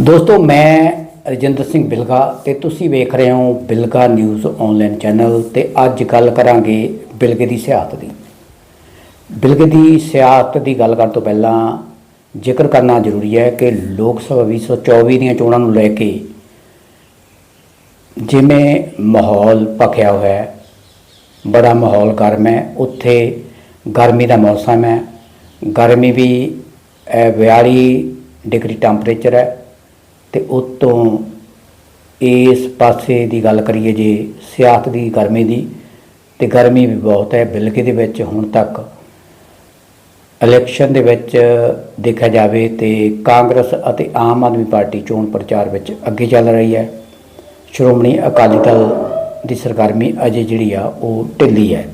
ਦੋਸਤੋ ਮੈਂ ਰਜਿੰਦਰ ਸਿੰਘ ਬਿਲਗਾ ਤੇ ਤੁਸੀਂ ਵੇਖ ਰਹੇ ਹੋ ਬਿਲਗਾ ਨਿਊਜ਼ ਆਨਲਾਈਨ ਚੈਨਲ ਤੇ ਅੱਜ ਗੱਲ ਕਰਾਂਗੇ ਬਿਲਗੇ ਦੀ ਸਿਆਸਤ ਦੀ। ਬਿਲਗੇ ਦੀ ਸਿਆਸਤ ਦੀ ਗੱਲ ਕਰਨ ਤੋਂ ਪਹਿਲਾਂ ਜ਼ਿਕਰ ਕਰਨਾ ਜ਼ਰੂਰੀ ਹੈ ਕਿ ਲੋਕ ਸਭਾ 2024 ਦੀਆਂ ਚੋਣਾਂ ਨੂੰ ਲੈ ਕੇ ਜਿਵੇਂ ਮਾਹੌਲ ਭਖਿਆ ਹੋਇਆ ਹੈ ਬੜਾ ਮਾਹੌਲ ਗਰਮ ਹੈ ਉੱਥੇ ਗਰਮੀ ਦਾ ਮੌਸਮ ਹੈ ਗਰਮੀ ਵੀ ਅਹ, 42 ਡਿਗਰੀ ਟੈਂਪਰੇਚਰ ਹੈ ਤੇ ਉਤੋਂ ਇਸ ਪਾਸੇ ਦੀ ਗੱਲ ਕਰੀਏ ਜੇ ਸਿਆਸਤ ਦੀ, ਗਰਮੀ ਦੀ, ਤੇ ਗਰਮੀ ਵੀ ਬਹੁਤ ਹੈ ਬਿਲਗੇ ਦੇ ਵਿੱਚ ਹੁਣ ਤੱਕ। ਇਲੈਕਸ਼ਨ ਦੇ ਵਿੱਚ ਦੇਖਿਆ ਜਾਵੇ ਤੇ ਕਾਂਗਰਸ ਅਤੇ ਆਮ ਆਦਮੀ ਪਾਰਟੀ ਚੋਣ ਪ੍ਰਚਾਰ ਵਿੱਚ ਅੱਗੇ ਚੱਲ ਰਹੀ ਹੈ। ਸ਼੍ਰੋਮਣੀ ਅਕਾਲੀ ਦਲ ਦੀ ਸਰਗਰਮੀ ਅਜੇ ਜਿਹੜੀ ਆ, ਉਹ ਢਿੱਲੀ ਹੈ।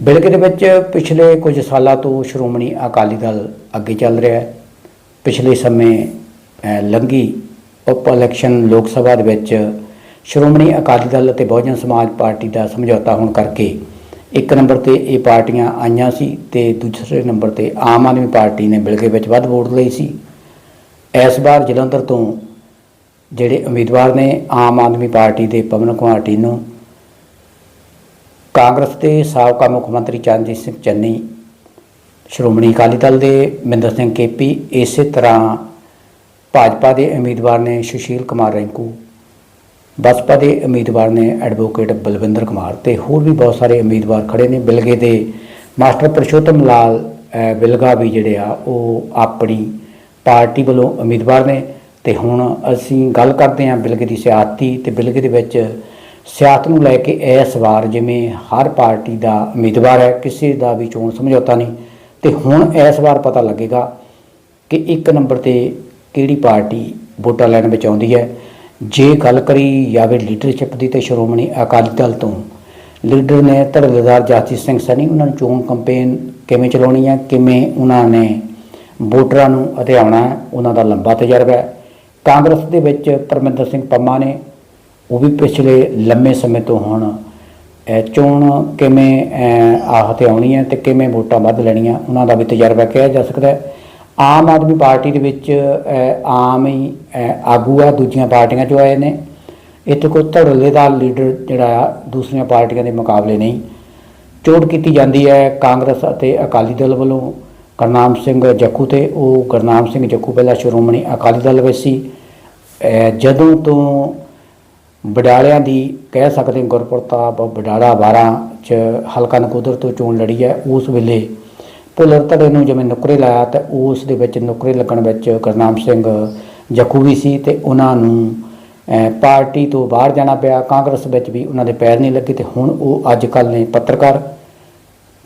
ਬਿਲਗੇ ਦੇ ਵਿੱਚ ਪਿਛਲੇ ਕੁਝ ਸਾਲਾਂ ਤੋਂ ਸ਼੍ਰੋਮਣੀ ਅਕਾਲੀ ਦਲ ਅੱਗੇ ਚੱਲ ਰਿਹਾ ਹੈ। ਪਿਛਲੇ ਸਮੇਂ ਅਹ, ਲੰਘੀ। ਉਪ ਇਲੈਕਸ਼ਨ ਲੋਕ ਸਭਾ ਦੇ ਵਿੱਚ ਸ਼੍ਰੋਮਣੀ ਅਕਾਲੀ ਦਲ ਅਤੇ ਬਹੁਜਨ ਸਮਾਜ ਪਾਰਟੀ ਦਾ ਸਮਝੌਤਾ ਹੋਣ ਕਰਕੇ ਇੱਕ ਨੰਬਰ ਤੇ ਇਹ ਪਾਰਟੀਆਂ ਆਈਆਂ ਸੀ ਤੇ ਦੂਸਰੇ ਨੰਬਰ ਤੇ ਆਮ ਆਦਮੀ ਪਾਰਟੀ ਨੇ ਬਿਲਗੇ ਵਿੱਚ ਵੱਧ ਵੋਟ ਲਈ ਸੀ। ਇਸ ਵਾਰ ਜਲੰਧਰ ਤੋਂ ਜਿਹੜੇ ਉਮੀਦਵਾਰ ਨੇ ਆਮ ਆਦਮੀ ਪਾਰਟੀ ਦੇ ਪਵਨ ਕੁਮਾਰ ਟੀਨੂ ਕਾਂਗਰਸ ਦੇ ਸਾਬਕਾ ਮੁੱਖ ਮੰਤਰੀ ਚਰਨਜੀਤ ਸਿੰਘ ਚੰਨੀ ਸ਼੍ਰੋਮਣੀ ਅਕਾਲੀ ਦਲ ਦੇ ਮਹਿੰਦਰ ਸਿੰਘ ਕੇਪੀ ਇਸੇ ਤਰ੍ਹਾਂ ਭਾਜਪਾ ਦੇ ਉਮੀਦਵਾਰ ਨੇ ਸੁਸ਼ੀਲ ਕੁਮਾਰ ਰੈਂਕੂ, ਬਸਪਾ ਦੇ ਉਮੀਦਵਾਰ ਨੇ ਐਡਵੋਕੇਟ ਬਲਵਿੰਦਰ ਕੁਮਾਰ ਤੇ ਹੋਰ ਵੀ ਬਹੁਤ ਸਾਰੇ ਉਮੀਦਵਾਰ ਖੜੇ ਨੇ। ਬਿਲਗੇ ਦੇ ਮਾਸਟਰ ਪ੍ਰਸ਼ੋਤਮ ਲਾਲ ਬਿਲਗਾ ਵੀ ਜਿਹੜੇ ਆ, ਉਹ ਆਪਣੀ ਪਾਰਟੀ ਵੱਲੋਂ ਉਮੀਦਵਾਰ ਨੇ ਤੇ ਹੁਣ ਅਸੀਂ ਗੱਲ ਕਰਦੇ ਹਾਂ ਬਿਲਗੇ ਦੀ ਸਿਆਸਤ ਦੀ ਤੇ ਬਿਲਗੇ ਦੇ ਵਿੱਚ ਸਿਆਸਤ ਨੂੰ ਲੈ ਕੇ ਇਸ ਵਾਰ ਜਿਵੇਂ ਹਰ ਪਾਰਟੀ ਦਾ ਉਮੀਦਵਾਰ ਹੈ, ਕਿਸੇ ਦਾ ਵੀ ਚੋਣ ਸਮਝੌਤਾ ਨਹੀਂ। ਤੇ ਹੁਣ ਇਸ ਵਾਰ ਪਤਾ ਲੱਗੇਗਾ ਕਿ ਇੱਕ ਨੰਬਰ ਤੇ ਕਿਹੜੀ ਪਾਰਟੀ ਵੋਟਾਂ ਲੈਣ ਵਿੱਚ ਆਉਂਦੀ ਹੈ? ਜੇ ਗੱਲ ਕਰੀ ਜਾਵੇ ਲੀਡਰਸ਼ਿਪ ਦੀ ਤੇ ਸ਼੍ਰੋਮਣੀ ਅਕਾਲੀ ਦਲ ਤੋਂ ਲੀਡਰ ਨੇ ਧੜਲੇਦਾਰ ਜਾਤੀ ਸਿੰਘ ਸਨੀ ਉਹਨਾਂ ਨੂੰ ਚੋਣ ਕੰਪੇਨ ਕਿਵੇਂ ਚਲਾਉਣੀ ਹੈ? ਕਿਵੇਂ ਉਹਨਾਂ ਨੇ ਵੋਟਰਾਂ ਨੂੰ ਅਧਿਆਉਣਾ ਉਹਨਾਂ ਦਾ ਲੰਬਾ ਤਜਰਬਾ ਹੈ? ਕਾਂਗਰਸ ਦੇ ਵਿੱਚ ਪਰਮਿੰਦਰ ਸਿੰਘ ਪੰਮਾ ਨੇ ਉਹ ਵੀ ਪਿਛਲੇ ਲੰਮੇ ਸਮੇਂ ਤੋਂ ਹੁਣ ਚੋਣ ਕਿਵੇਂ ਅਹ, ਆਹ ਹੈ ਤੇ ਕਿਵੇਂ ਵੋਟਾਂ ਵੱਧ ਲੈਣੀਆਂ ਉਹਨਾਂ ਦਾ ਵੀ ਤਜਰਬਾ ਕਿਹਾ ਜਾ ਸਕਦਾ ਹੈ। ਆਮ ਆਦਮੀ ਪਾਰਟੀ ਦੇ ਵਿੱਚ ਆਮ ਹੀ ਆਗੂ ਆ, ਦੂਜੀਆਂ ਪਾਰਟੀਆਂ ਚੋਂ ਆਏ ਨੇ। ਇੱਥੇ ਕੋਈ ਧੜਲੇਦਾਰ ਲੀਡਰ ਜਿਹੜਾ ਆ, ਦੂਸਰੀਆਂ ਪਾਰਟੀਆਂ ਦੇ ਮੁਕਾਬਲੇ ਨਹੀਂ। ਚੋਟ ਕੀਤੀ ਜਾਂਦੀ ਹੈ ਕਾਂਗਰਸ ਅਤੇ ਅਕਾਲੀ ਦਲ ਵੱਲੋਂ। ਗੁਰਨਾਮ ਸਿੰਘ ਜੱਖੂ ਤੇ, ਉਹ ਗੁਰਨਾਮ ਸਿੰਘ ਜੱਖੂ ਪਹਿਲਾਂ ਸ਼੍ਰੋਮਣੀ ਅਕਾਲੀ ਦਲ ਵਿੱਚ ਸੀ। ਜਦੋਂ ਤੋਂ ਬਡਾਲਿਆਂ ਦੀ ਕਹਿ ਸਕਦੇ ਹਾਂ ਗੁਰਪ੍ਰਤਾਪ ਬਡਾਲਾ 12 ਚ ਹਲਕਾ ਨਕੋਦਰ ਤੋਂ ਚੋਣ ਲੜੀ ਹੈ, ਉਸ ਵੇਲੇ ਭੁੱਲਰ ਧੜੇ ਨੂੰ ਜਿਵੇਂ ਨੁਕਰੇ ਲਾਇਆ ਤਾਂ ਉਸ ਦੇ ਵਿੱਚ ਨੁਕਰੇ ਲੱਗਣ ਵਿੱਚ ਕਰਨਾਮ ਸਿੰਘ ਜਖੂ ਵੀ ਸੀ ਤੇ ਉਹਨਾਂ ਨੂੰ ਪਾਰਟੀ ਤੋਂ ਬਾਹਰ ਜਾਣਾ ਪਿਆ। ਕਾਂਗਰਸ ਵਿੱਚ ਵੀ ਉਹਨਾਂ ਦੇ ਪੈਰ ਨਹੀਂ ਲੱਗੇ ਤੇ ਹੁਣ ਉਹ ਅੱਜ ਕੱਲ੍ਹ ਨੇ ਪੱਤਰਕਾਰ,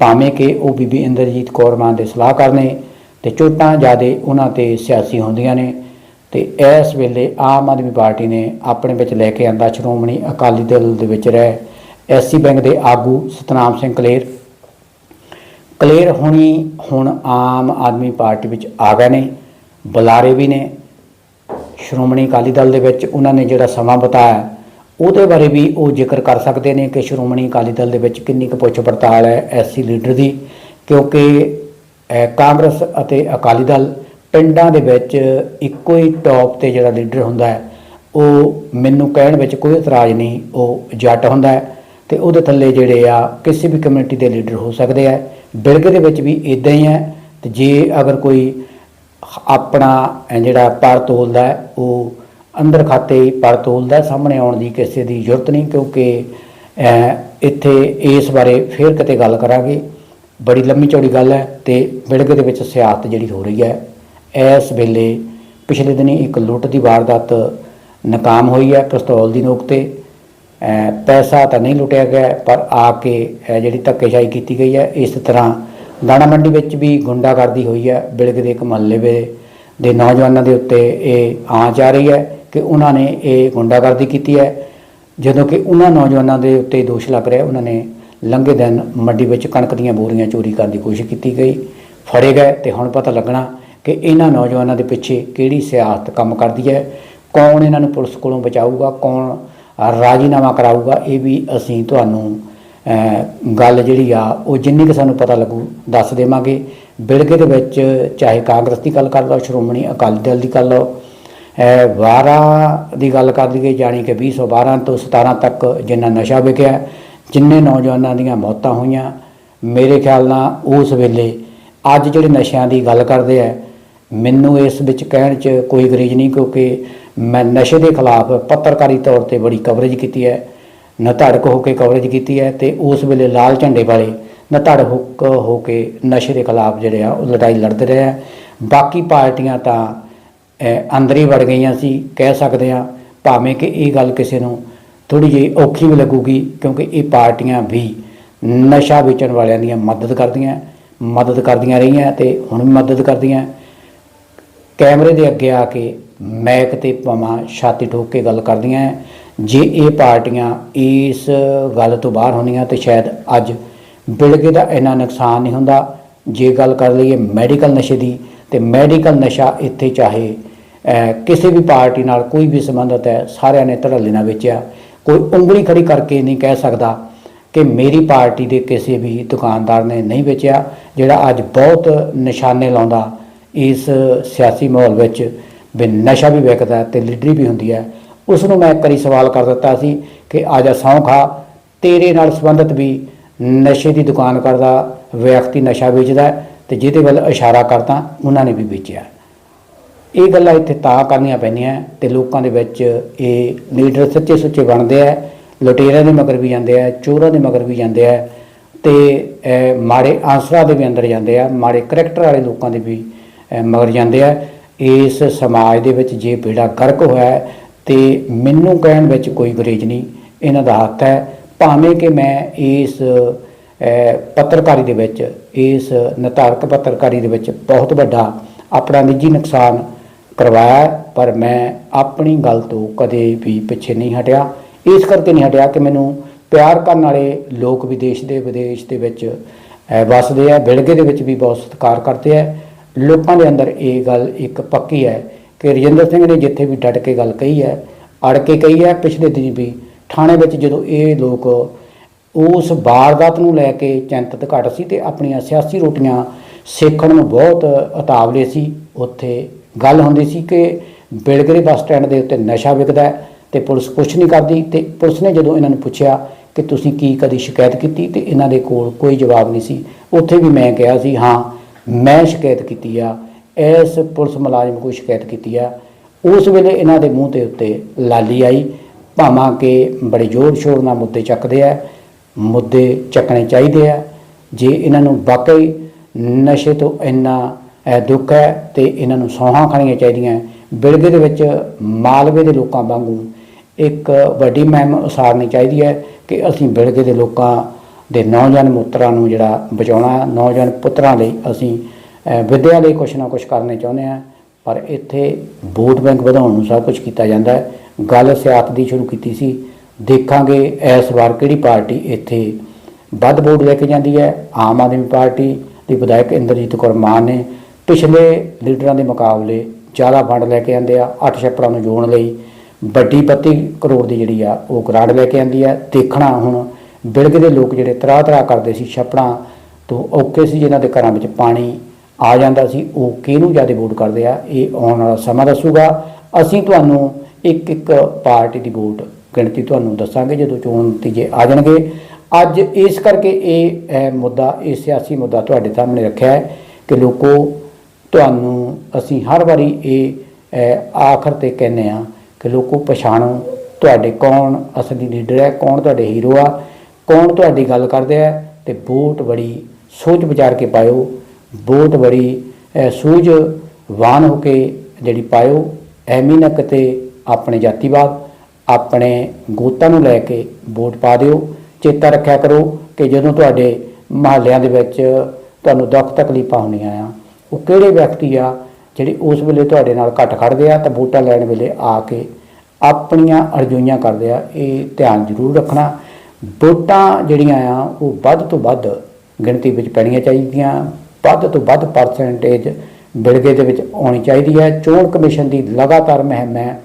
ਭਾਵੇਂ ਕਿ ਉਹ ਬੀਬੀ ਇੰਦਰਜੀਤ ਕੌਰ ਮਾਨ ਦੇ ਸਲਾਹਕਾਰ ਨੇ ਤੇ ਚੋਟਾਂ ਜਿਆਦੇ ਉਹਨਾਂ ਤੇ ਸਿਆਸੀ ਹੁੰਦੀਆਂ ਨੇ ਤੇ ਇਸ ਵੇਲੇ ਆਮ ਆਦਮੀ ਪਾਰਟੀ ਨੇ ਆਪਣੇ ਵਿੱਚ ਲੈ ਕੇ ਆਂਦਾ ਸ਼੍ਰੋਮਣੀ ਅਕਾਲੀ ਦਲ ਦੇ ਵਿੱਚ ਰਹਿ। ਐਸਸੀ ਬੈਂਕ ਦੇ ਆਗੂ ਸਤਨਾਮ ਸਿੰਘ ਕਲੇਰ ਕਲੀਅਰ ਹੋਣੀ ਹੁਣ ਆਮ ਆਦਮੀ ਪਾਰਟੀ ਵਿੱਚ ਆ ਗਏ ਨੇ, ਬੁਲਾਰੇ ਵੀ ਨੇ। ਸ਼੍ਰੋਮਣੀ ਅਕਾਲੀ ਦਲ ਦੇ ਵਿੱਚ ਉਹਨਾਂ ਨੇ ਜਿਹੜਾ ਸਮਾਂ ਬਿਤਾਇਆ, ਉਹਦੇ ਬਾਰੇ ਵੀ ਉਹ ਜ਼ਿਕਰ ਕਰ ਸਕਦੇ ਨੇ ਕਿ ਸ਼੍ਰੋਮਣੀ ਅਕਾਲੀ ਦਲ ਦੇ ਵਿੱਚ ਕਿੰਨੀ ਕੁ ਪੁੱਛ ਪੜਤਾਲ ਹੈ ਐਸਸੀ ਲੀਡਰ ਦੀ, ਕਿਉਂਕਿ ਕਾਂਗਰਸ ਅਤੇ ਅਕਾਲੀ ਦਲ ਪਿੰਡਾਂ ਦੇ ਵਿੱਚ ਇੱਕੋ ਹੀ ਟੌਪ ਤੇ ਜਿਹੜਾ ਲੀਡਰ ਹੁੰਦਾ ਹੈ, ਉਹ ਮੈਨੂੰ ਕਹਿਣ ਵਿੱਚ ਕੋਈ ਇਤਰਾਜ਼ ਨਹੀਂ, ਉਹ ਜੱਟ ਹੁੰਦਾ ਹੈ। ਤੇ ਉਹਦੇ ਥੱਲੇ ਜਿਹੜੇ ਆ ਕਿਸੇ ਵੀ ਕਮਿਊਨਿਟੀ ਦੇ ਲੀਡਰ ਹੋ ਸਕਦੇ ਆ। ਬਿਲਗੇ ਦੇ ਵਿੱਚ ਵੀ ਇਦਾਂ ਹੀ ਹੈ ਤੇ ਜੇ ਅਗਰ ਕੋਈ ਆਪਣਾ ਜਿਹੜਾ ਪਰ ਤੋਲਦਾ ਉਹ ਅੰਦਰ ਖਾਤੇ ਪਰ ਤੋਲਦਾ ਸਾਹਮਣੇ ਆਉਣ ਦੀ ਕਿਸੇ ਦੀ ਜ਼ਰੂਰਤ ਨਹੀਂ, ਕਿਉਂਕਿ ਇੱਥੇ ਇਸ ਬਾਰੇ ਫਿਰ ਕਿਤੇ ਗੱਲ ਕਰਾਂਗੇ। ਬੜੀ ਲੰਮੀ ਚੌੜੀ ਗੱਲ ਹੈ ਤੇ ਬਿਲਗੇ ਦੇ ਵਿੱਚ ਸਿਆਸਤ ਜਿਹੜੀ ਹੋ ਰਹੀ ਹੈ, ਇਸ ਵੇਲੇ ਪਿਛਲੇ ਦਿਨੀ ਇੱਕ ਲੁੱਟ ਦੀ ਵਾਰਦਾਤ ਨਾਕਾਮ ਹੋਈ ਹੈ ਪਿਸਤੌਲ ਦੀ ਨੋਕ ਤੇ। ਪੈਸਾ ਤਾਂ ਨਹੀਂ ਲੁੱਟਿਆ ਗਿਆ, ਪਰ ਆ ਕੇ ਜਿਹੜੀ ਧੱਕੇਸ਼ਾਹੀ ਕੀਤੀ ਗਈ ਹੈ, ਇਸ ਤਰ੍ਹਾਂ ਦਾਣਾ ਮੰਡੀ ਵਿੱਚ ਵੀ ਗੁੰਡਾਗਰਦੀ ਹੋਈ ਹੈ ਬਿਲਗ ਦੇ ਇੱਕ ਮਹੱਲੇ ਵੇ ਦੇ ਨੌਜਵਾਨਾਂ ਦੇ ਉੱਤੇ ਇਹ ਆਂਚ ਆ ਰਹੀ ਹੈ ਕਿ ਉਹਨਾਂ ਨੇ ਇਹ ਗੁੰਡਾਗਰਦੀ ਕੀਤੀ ਹੈ। ਜਦੋਂ ਕਿ ਉਹਨਾਂ ਨੌਜਵਾਨਾਂ ਦੇ ਉੱਤੇ ਦੋਸ਼ ਲੱਗ ਰਿਹਾ ਉਹਨਾਂ ਨੇ ਲੰਘੇ ਦਿਨ ਮੰਡੀ ਵਿੱਚ ਕਣਕ ਦੀਆਂ ਬੋਰੀਆਂ ਚੋਰੀ ਕਰਨ ਦੀ ਕੋਸ਼ਿਸ਼ ਕੀਤੀ ਗਈ, ਫੜੇ ਗਏ ਤੇ ਹੁਣ ਪਤਾ ਲੱਗਣਾ ਕਿ ਇਹਨਾਂ ਨੌਜਵਾਨਾਂ ਦੇ ਪਿੱਛੇ ਕਿਹੜੀ ਸਿਆਸਤ ਕੰਮ ਕਰਦੀ ਹੈ, ਕੌਣ ਇਹਨਾਂ ਨੂੰ ਪੁਲਿਸ ਕੋਲੋਂ ਬਚਾਊਗਾ, ਕੌਣ ਰਾਜੀਨਾਮਾ ਕਰਾਊਗਾ, ਇਹ ਵੀ ਅਸੀਂ ਤੁਹਾਨੂੰ ਗੱਲ ਜਿਹੜੀ ਆ, ਉਹ ਜਿੰਨੀ ਕਿ ਸਾਨੂੰ ਪਤਾ ਲੱਗੂ, ਦੱਸ ਦੇਵਾਂਗੇ। ਬਿਲਗੇ ਦੇ ਵਿੱਚ ਚਾਹੇ ਕਾਂਗਰਸ ਦੀ ਗੱਲ ਕਰ ਲਓ ਸ਼੍ਰੋਮਣੀ ਅਕਾਲੀ ਦਲ ਦੀ ਕਰ ਲਓ ਅਹ 12 ਦੀ ਗੱਲ ਕਰ ਲਈਏ ਜਾਣੀ ਕਿ 2012 ਤੋਂ 17 ਤੱਕ ਜਿੰਨਾ ਨਸ਼ਾ ਵਿਕਿਆ, ਜਿੰਨੇ ਨੌਜਵਾਨਾਂ ਦੀਆਂ ਮੌਤਾਂ ਹੋਈਆਂ, ਮੇਰੇ ਖਿਆਲ ਨਾਲ ਉਸ ਵੇਲੇ ਅੱਜ ਜਿਹੜੇ ਨਸ਼ਿਆਂ ਦੀ ਗੱਲ ਕਰਦੇ ਆ, ਮੈਨੂੰ ਇਸ ਵਿੱਚ ਕਹਿਣ 'ਚ ਕੋਈ ਗਰੀਜ ਨਹੀਂ, ਕਿਉਂਕਿ ਮੈਂ ਨਸ਼ੇ ਦੇ ਖਿਲਾਫ ਪੱਤਰਕਾਰੀ ਤੌਰ ਤੇ ਬੜੀ ਕਵਰੇਜ ਕੀਤੀ ਹੈ ਨਧੜਕ ਹੋ ਕੇ ਕਵਰੇਜ ਕੀਤੀ ਹੈ ਤੇ ਉਸ ਵੇਲੇ ਲਾਲ ਝੰਡੇ ਵਾਲੇ ਨਧੜਕ ਹੋ ਕੇ ਨਸ਼ੇ ਦੇ ਖਿਲਾਫ ਜਿਹੜੇ ਆ ਉਹ ਲੜਾਈ ਲੜਦੇ ਰਹੇ ਆ। ਬਾਕੀ ਪਾਰਟੀਆਂ ਤਾਂ ਅੰਦਰ ਹੀ ਵੜ ਗਈਆਂ ਸੀ, ਕਹਿ ਸਕਦੇ ਆ ਭਾਵੇਂ ਕਿ ਇਹ ਗੱਲ ਕਿਸੇ ਨੂੰ ਥੋੜੀ ਜਿਹੀ ਔਖੀ ਵੀ ਲੱਗੂਗੀ, ਕਿਉਂਕਿ ਇਹ ਪਾਰਟੀਆਂ ਵੀ ਨਸ਼ਾ ਵੇਚਣ ਵਾਲਿਆਂ ਦੀਆਂ ਮਦਦ ਕਰਦੀਆਂ ਮਦਦ ਕਰਦੀਆਂ ਰਹੀਆਂ ਤੇ ਹੁਣ ਵੀ ਮਦਦ ਕਰਦੀਆਂ। ਕੈਮਰੇ ਦੇ ਅੱਗੇ ਆ ਕੇ ਮੈਕ ਤੇ ਪਵਾਂ ਛਾਤੀ ਠੋਕ ਕੇ ਗੱਲ ਕਰਦੀਆਂ ਹੈ। ਜੇ ਇਹ ਪਾਰਟੀਆਂ ਇਸ ਗੱਲ ਤੋਂ ਬਾਹਰ ਹੋਣੀਆਂ ਤੇ ਸ਼ਾਇਦ ਅੱਜ ਬਿਲਗੇ ਦਾ ਇੰਨਾ ਨੁਕਸਾਨ ਨਹੀਂ ਹੁੰਦਾ ਜੇ ਗੱਲ ਕਰ ਲਈਏ ਮੈਡੀਕਲ ਨਸ਼ੇ ਦੀ ਤੇ ਮੈਡੀਕਲ ਨਸ਼ਾ ਇੱਥੇ ਚਾਹੇ ਕਿਸੇ ਵੀ ਪਾਰਟੀ ਨਾਲ ਕੋਈ ਵੀ ਸੰਬੰਧਤ ਹੈ ਸਾਰਿਆਂ ਨੇ ਧੜੱਲੇ ਨਾਲ ਵੇਚਿਆ ਕੋਈ ਉਂਗਲੀ ਖੜੀ ਕਰਕੇ ਨਹੀਂ ਕਹਿ ਸਕਦਾ ਕਿ ਮੇਰੀ ਪਾਰਟੀ ਦੇ ਕਿਸੇ ਵੀ ਦੁਕਾਨਦਾਰ ਨੇ ਨਹੀਂ ਵੇਚਿਆ, ਜਿਹੜਾ ਅੱਜ ਬਹੁਤ ਨਿਸ਼ਾਨੇ ਲਾਉਂਦਾ ਇਸ ਸਿਆਸੀ ਮਾਹੌਲ ਵਿੱਚ ਵੀ ਨਸ਼ਾ ਵੀ ਵਿਕਦਾ ਤੇ ਲੀਡਰੀ ਵੀ ਹੁੰਦੀ ਹੈ ਉਸ ਨੂੰ ਮੈਂ ਇੱਕ ਵਾਰੀ ਸਵਾਲ ਕਰ ਦਿੱਤਾ ਸੀ ਕਿ ਆ ਜਾ ਖਾ, ਤੇਰੇ ਨਾਲ ਸੰਬੰਧਿਤ ਵੀ ਨਸ਼ੇ ਦੀ ਦੁਕਾਨ ਕਰਦਾ, ਵਿਅਕਤੀ ਨਸ਼ਾ ਵੇਚਦਾ ਹੈ ਤੇ ਜਿਹਦੇ ਵੱਲ ਇਸ਼ਾਰਾ ਕਰਦਾ, ਉਹਨਾਂ ਨੇ ਵੀ ਵੇਚਿਆ। ਇਹ ਗੱਲਾਂ ਇੱਥੇ ਤਾਂ ਕਰਨੀਆਂ ਪੈਂਦੀਆਂ ਤੇ ਲੋਕਾਂ ਦੇ ਵਿੱਚ ਇਹ ਲੀਡਰ ਸੱਚੇ ਸੁੱਚੇ ਬਣਦੇ ਆ ਲੁਟੇਰਿਆਂ ਦੇ ਮਗਰ ਵੀ ਜਾਂਦੇ ਆ ਚੋਰਾਂ ਦੇ ਮਗਰ ਵੀ ਜਾਂਦੇ ਆ ਤੇ ਮਾੜੇ ਆਂਸਰਾਂ ਦੇ ਵੀ ਅੰਦਰ ਜਾਂਦੇ ਆ, ਮਾੜੇ ਕਰੈਕਟਰ ਵਾਲੇ ਲੋਕਾਂ ਦੇ ਵੀ ਮਗਰ ਜਾਂਦੇ ਆ। ਇਸ ਸਮਾਜ ਦੇ ਵਿੱਚ ਜੇ ਬੇੜਾ ਗਰਕ ਹੋਇਆ ਹੈ, ਤੇ ਮੈਨੂੰ ਕਹਿਣ ਵਿੱਚ ਕੋਈ ਗੁਰੇਜ ਨਹੀਂ। ਇਹਨਾਂ ਦਾ ਹੱਥ ਹੈ। ਭਾਵੇਂ ਕਿ ਮੈਂ ਇਸ ਪੱਤਰਕਾਰੀ ਦੇ ਵਿੱਚ ਇਸ ਨਿਰਧਾਰਕ ਪੱਤਰਕਾਰੀ ਦੇ ਵਿੱਚ ਬਹੁਤ ਵੱਡਾ ਆਪਣਾ ਨਿੱਜੀ ਨੁਕਸਾਨ ਕਰਵਾਇਆ ਪਰ ਮੈਂ ਆਪਣੀ ਗੱਲ ਤੋਂ ਕਦੇ ਵੀ ਪਿੱਛੇ ਨਹੀਂ ਹਟਿਆ। ਇਸ ਕਰਕੇ ਨਹੀਂ ਹਟਿਆ ਕਿ ਮੈਨੂੰ ਪਿਆਰ ਕਰਨ ਵਾਲੇ ਲੋਕ ਵਿਦੇਸ਼ ਦੇ ਵਿਦੇਸ਼ ਦੇ ਵਿੱਚ ਅਹ, ਵਸਦੇ ਆ ਬਿਲਗੇ ਦੇ ਵਿੱਚ ਵੀ ਬਹੁਤ ਸਤਿਕਾਰ ਕਰਦੇ ਆ। ਲੋਕਾਂ ਦੇ ਅੰਦਰ ਇਹ ਗੱਲ ਇੱਕ ਪੱਕੀ ਹੈ ਕਿ ਰਜਿੰਦਰ ਸਿੰਘ ਨੇ ਜਿੱਥੇ ਵੀ ਡਟ ਕੇ ਗੱਲ ਕਹੀ ਹੈ, ਅੜ ਕੇ ਕਹੀ ਹੈ, ਪਿਛਲੇ ਦਿਨ ਵੀ ਥਾਣੇ ਵਿੱਚ ਜਦੋਂ ਇਹ ਲੋਕ ਉਸ ਵਾਰਦਾਤ ਨੂੰ ਲੈ ਕੇ ਚਿੰਤਤ ਘੱਟ ਸੀ ਤੇ ਆਪਣੀਆਂ ਸਿਆਸੀ ਰੋਟੀਆਂ ਸੇਖਣ ਨੂੰ ਬਹੁਤ ਉਤਾਵਲੇ ਸੀ, ਉੱਥੇ ਗੱਲ ਹੁੰਦੀ ਸੀ ਕਿ ਬਿਲਗਰੇ ਬੱਸ ਸਟੈਂਡ ਦੇ ਉੱਤੇ ਨਸ਼ਾ ਵਿਕਦਾ ਹੈ ਤੇ ਪੁਲਿਸ ਕੁਛ ਨਹੀਂ ਕਰਦੀ ਤੇ ਪੁਲਿਸ ਨੇ ਜਦੋਂ ਇਹਨਾਂ ਨੂੰ ਪੁੱਛਿਆ ਕਿ ਤੁਸੀਂ ਕੀ ਕਦੀ ਸ਼ਿਕਾਇਤ ਕੀਤੀ ਤੇ ਇਹਨਾਂ ਦੇ ਕੋਲ ਕੋਈ ਜਵਾਬ ਨਹੀਂ ਸੀ, ਉੱਥੇ ਵੀ ਮੈਂ ਕਿਹਾ ਸੀ, ਹਾਂ ਮੈਂ ਸ਼ਿਕਾਇਤ ਕੀਤੀ ਆ, ਇਸ ਪੁਲਿਸ ਮੁਲਾਜ਼ਮ ਕੋਈ ਸ਼ਿਕਾਇਤ ਕੀਤੀ ਆ, ਉਸ ਵੇਲੇ ਇਹਨਾਂ ਦੇ ਮੂੰਹ ਦੇ ਉੱਤੇ ਲਾਲੀ ਆਈ, ਭਾਵਾਂ ਕਿ ਬੜੇ ਜ਼ੋਰ ਸ਼ੋਰ ਨਾਲ ਮੁੱਦੇ ਚੱਕਦੇ ਆ, ਮੁੱਦੇ ਚੱਕਣੇ ਚਾਹੀਦੇ ਆ, ਜੇ ਇਹਨਾਂ ਨੂੰ ਵਾਕਈ ਨਸ਼ੇ ਤੋਂ ਇੰਨਾ ਦੁੱਖ ਹੈ ਤੇ ਇਹਨਾਂ ਨੂੰ ਸੌਹਾਂ ਖਾਣੀਆਂ ਚਾਹੀਦੀਆਂ, ਬਿਲਗੇ ਦੇ ਵਿੱਚ ਮਾਲਵੇ ਦੇ ਲੋਕਾਂ ਵਾਂਗੂ ਇੱਕ ਵੱਡੀ ਮਹਿਮ ਉਸਾਰਨੀ ਚਾਹੀਦੀ ਹੈ ਕਿ ਅਸੀਂ ਬਿਲਗੇ ਦੇ ਲੋਕਾਂ ਦੇ ਨੌਜਵਾਨ ਪੁੱਤਰਾਂ ਨੂੰ ਜਿਹੜਾ ਬਚਾਉਣਾ ਨੌਜਵਾਨ ਪੁੱਤਰਾਂ ਲਈ ਅਸੀਂ ਅਹ, ਲਈ ਕੁਛ ਨਾ ਕੁਛ ਕਰਨੇ ਚਾਹੁੰਦੇ ਹਾਂ ਪਰ ਇੱਥੇ ਵੋਟ ਬੈਂਕ ਵਧਾਉਣ ਨੂੰ ਸਭ ਕੁਝ ਕੀਤਾ ਜਾਂਦਾ ਹੈ। ਗੱਲ ਸਿਆਸਤ ਦੀ ਸ਼ੁਰੂ ਕੀਤੀ ਸੀ। ਦੇਖਾਂਗੇ ਇਸ ਵਾਰ ਕਿਹੜੀ ਪਾਰਟੀ ਇੱਥੇ ਵੱਧ ਵੋਟ ਲੈ ਕੇ ਜਾਂਦੀ ਹੈ। ਆਮ ਆਦਮੀ ਪਾਰਟੀ ਦੀ ਵਿਧਾਇਕ ਇੰਦਰਜੀਤ ਕੌਰ ਮਾਨ ਨੇ ਪਿਛਲੇ ਲੀਡਰਾਂ ਦੇ ਮੁਕਾਬਲੇ ਜ਼ਿਆਦਾ ਫੰਡ ਲੈ ਕੇ ਆਂਦੇ ਆ ਅੱਠ ਛੱਪੜਾਂ ਨੂੰ ਜੋੜਨ ਲਈ। ਵੱਡੀ 32 ਕਰੋੜ ਦੀ ਜਿਹੜੀ ਆ ਉਹ ਗਰਾਂਟ ਲੈ ਕੇ ਆਂਦੀ ਆ ਦੇਖਣਾ ਹੁਣ ਬਿਲਗ ਦੇ ਲੋਕ ਜਿਹੜੇ ਤਰਾ ਤਰਾ ਕਰਦੇ ਸੀ ਛੱਪੜਾਂ ਤੋਂ ਔਕੇ ਸੀ ਜਿਨ੍ਹਾਂ ਦੇ ਘਰਾਂ ਵਿੱਚ ਪਾਣੀ ਆ ਜਾਂਦਾ ਸੀ, ਉਹ ਕਿਹਨੂੰ ਜ਼ਿਆਦਾ ਵੋਟ ਕਰਦੇ ਆ? ਇਹ ਆਉਣ ਵਾਲਾ ਸਮਾਂ ਦੱਸੂਗਾ। ਅਸੀਂ ਤੁਹਾਨੂੰ ਇੱਕ ਇੱਕ ਪਾਰਟੀ ਦੀ ਵੋਟ ਗਿਣਤੀ ਤੁਹਾਨੂੰ ਦੱਸਾਂਗੇ ਜਦੋਂ ਚੋਣ ਨਤੀਜੇ ਆ ਜਾਣਗੇ। ਅੱਜ ਇਸ ਕਰਕੇ ਇਹ ਮੁੱਦਾ, ਇਹ ਸਿਆਸੀ ਮੁੱਦਾ ਤੁਹਾਡੇ ਸਾਹਮਣੇ ਰੱਖਿਆ ਹੈ ਕਿ ਲੋਕੋ ਤੁਹਾਨੂੰ ਅਸੀਂ ਹਰ ਵਾਰੀ ਇਹ ਆਖਰ ਤੇ ਕਹਿੰਦੇ ਆ ਕਿ ਲੋਕੋ ਪਛਾਣੋ ਤੁਹਾਡੇ ਕੌਣ ਅਸਲੀ ਲੀਡਰ ਹੈ, ਕੌਣ ਤੁਹਾਡੇ ਹੀਰੋ ਆ। ਕੌਣ ਤੁਹਾਡੀ ਗੱਲ ਕਰਦੇ ਹੈ? ਤੇ ਵੋਟ ਬੜੀ ਸੋਚ ਵਿਚਾਰ ਕੇ ਪਾਇਓ। ਵੋਟ ਬੜੀ ਸੂਝਵਾਨ ਹੋ ਕੇ ਜਿਹੜੀ ਪਾਇਓ। ਐਵੇਂ ਨਾ ਕਿਤੇ ਆਪਣੇ ਜਾਤੀਵਾਦ, ਆਪਣੇ ਗੋਤਾਂ ਨੂੰ ਲੈ ਕੇ ਵੋਟ ਪਾ ਦਿਓ। ਚੇਤਾ ਰੱਖਿਆ ਕਰੋ ਕਿ ਜਦੋਂ ਤੁਹਾਡੇ ਮਹੱਲਿਆਂ ਦੇ ਵਿੱਚ ਤੁਹਾਨੂੰ ਦੁੱਖ ਤਕਲੀਫਾਂ ਹੁੰਦੀਆਂ ਆ, ਉਹ ਕਿਹੜੇ ਵਿਅਕਤੀ ਆ ਜਿਹੜੇ ਉਸ ਵੇਲੇ ਤੁਹਾਡੇ ਨਾਲ ਘੱਟ ਖੜਦੇ ਆ ਤਾਂ ਵੋਟਾਂ ਲੈਣ ਵੇਲੇ ਆ ਕੇ ਆਪਣੀਆਂ ਅਰਜ਼ੋਈਆਂ ਕਰਦੇ ਆ, ਇਹ ਧਿਆਨ ਜ਼ਰੂਰ ਰੱਖਣਾ। ਵੋਟਾਂ ਜਿਹੜੀਆਂ ਆ, ਉਹ ਵੱਧ ਤੋਂ ਵੱਧ ਗਿਣਤੀ ਵਿੱਚ ਪੈਣੀਆਂ ਚਾਹੀਦੀਆਂ, ਵੱਧ ਤੋਂ ਵੱਧ ਪਰਸੈਂਟੇਜ ਬਿਲਗੇ ਦੇ ਵਿੱਚ ਆਉਣੀ ਚਾਹੀਦੀ ਹੈ। ਚੋਣ ਕਮਿਸ਼ਨ ਦੀ ਲਗਾਤਾਰ ਮੁਹਿੰਮ ਹੈ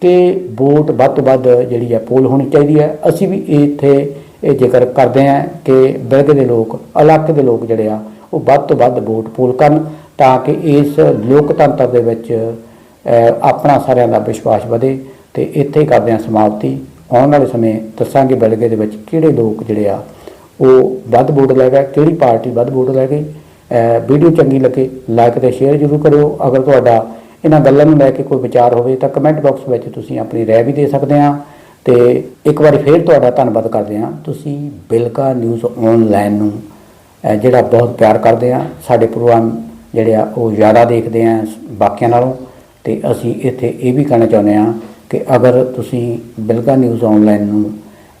ਕਿ ਵੋਟ ਵੱਧ ਤੋਂ ਵੱਧ ਜਿਹੜੀ ਹੈ, ਪੋਲ ਹੋਣੀ ਚਾਹੀਦੀ ਹੈ। ਅਸੀਂ ਵੀ ਇੱਥੇ ਇਹ ਜ਼ਿਕਰ ਕਰਦੇ ਹਾਂ ਕਿ ਬਿਲਗੇ ਦੇ ਲੋਕ, ਇਲਾਕੇ ਦੇ ਲੋਕ ਜਿਹੜੇ ਆ, ਉਹ ਵੱਧ ਤੋਂ ਵੱਧ ਵੋਟ ਪੋਲ ਕਰਨ ਤਾਂ ਕਿ ਇਸ ਲੋਕਤੰਤਰ ਦੇ ਵਿੱਚ ਆਪਣਾ ਸਾਰਿਆਂ ਦਾ ਵਿਸ਼ਵਾਸ ਵਧੇ ਤੇ ਇੱਥੇ ਹੀ ਕਰਦੇ ਹਾਂ ਸਮਾਪਤੀ। ਆਉਣ ਵਾਲੇ ਸਮੇਂ ਦੱਸਾਂਗੇ ਬਲਗੇ ਦੇ ਵਿੱਚ ਕਿਹੜੇ ਲੋਕ ਜਿਹੜੇ ਆ, ਉਹ ਵੱਧ ਵੋਟ ਲੈ ਗਏ, ਕਿਹੜੀ ਪਾਰਟੀ ਵੱਧ ਵੋਟ ਲੈ ਗਈ। ਵੀਡੀਓ ਚੰਗੀ ਲੱਗੇ ਲਾਈਕ ਤੇ ਸ਼ੇਅਰ ਜ਼ਰੂਰ ਕਰਿਓ। ਅਗਰ ਤੁਹਾਡਾ ਇਹਨਾਂ ਗੱਲਾਂ ਨੂੰ ਲੈ ਕੇ ਕੋਈ ਵਿਚਾਰ ਹੋਵੇ ਤਾਂ ਕਮੈਂਟ ਬਾਕਸ ਵਿੱਚ ਤੁਸੀਂ ਆਪਣੀ ਰਾਏ ਵੀ ਦੇ ਸਕਦੇ ਆ। ਤੇ ਇੱਕ ਵਾਰੀ ਫੇਰ ਤੁਹਾਡਾ ਧੰਨਵਾਦ ਕਰਦੇ ਆ। ਤੁਸੀਂ ਬਿਲਕਾ ਨਿਊਜ਼ ਆਨਲਾਈਨ ਨੂੰ ਜਿਹੜਾ ਬਹੁਤ ਪਿਆਰ ਕਰਦੇ ਆ, ਸਾਡੇ ਪ੍ਰੋਗਰਾਮ ਜਿਹੜੇ ਆ ਉਹ ਜ਼ਿਆਦਾ ਦੇਖਦੇ ਆ ਬਾਕੀਆਂ ਨਾਲੋਂ। ਤੇ ਅਸੀਂ ਇੱਥੇ ਇਹ ਵੀ ਕਹਿਣਾ ਚਾਹੁੰਦੇ ਆ ਕਿ ਅਗਰ ਤੁਸੀਂ ਬਿਲਕਾ ਨਿਊਜ਼ ਆਨਲਾਈਨ ਨੂੰ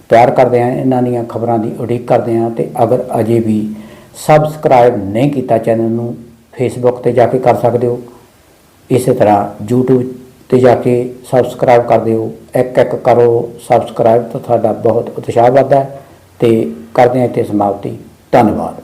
ਪਿਆਰ ਕਰਦੇ ਆ, ਇਹਨਾਂ ਦੀਆਂ ਖਬਰਾਂ ਦੀ ਉਡੀਕ ਕਰਦੇ ਆ ਤੇ ਅਗਰ ਅਜੇ ਵੀ ਸਬਸਕ੍ਰਾਈਬ ਨਹੀਂ ਕੀਤਾ ਚੈਨਲ ਨੂੰ ਫੇਸਬੁੱਕ ਤੇ ਜਾ ਕੇ ਕਰ ਸਕਦੇ ਹੋ। ਇਸੇ ਤਰ੍ਹਾਂ YouTube ਤੇ ਜਾ ਕੇ ਸਬਸਕ੍ਰਾਈਬ ਕਰ ਦਿਓ। ਇੱਕ ਇੱਕ ਕਰੋ ਸਬਸਕ੍ਰਾਈਬ ਤਾਂ ਤੁਹਾਡਾ ਬਹੁਤ ਉਤਸ਼ਾਹ ਵੱਧਦਾ ਹੈ ਤੇ ਕਰਦੇ ਹਾਂ ਇੱਥੇ ਸਮਾਪਤੀ। ਧੰਨਵਾਦ।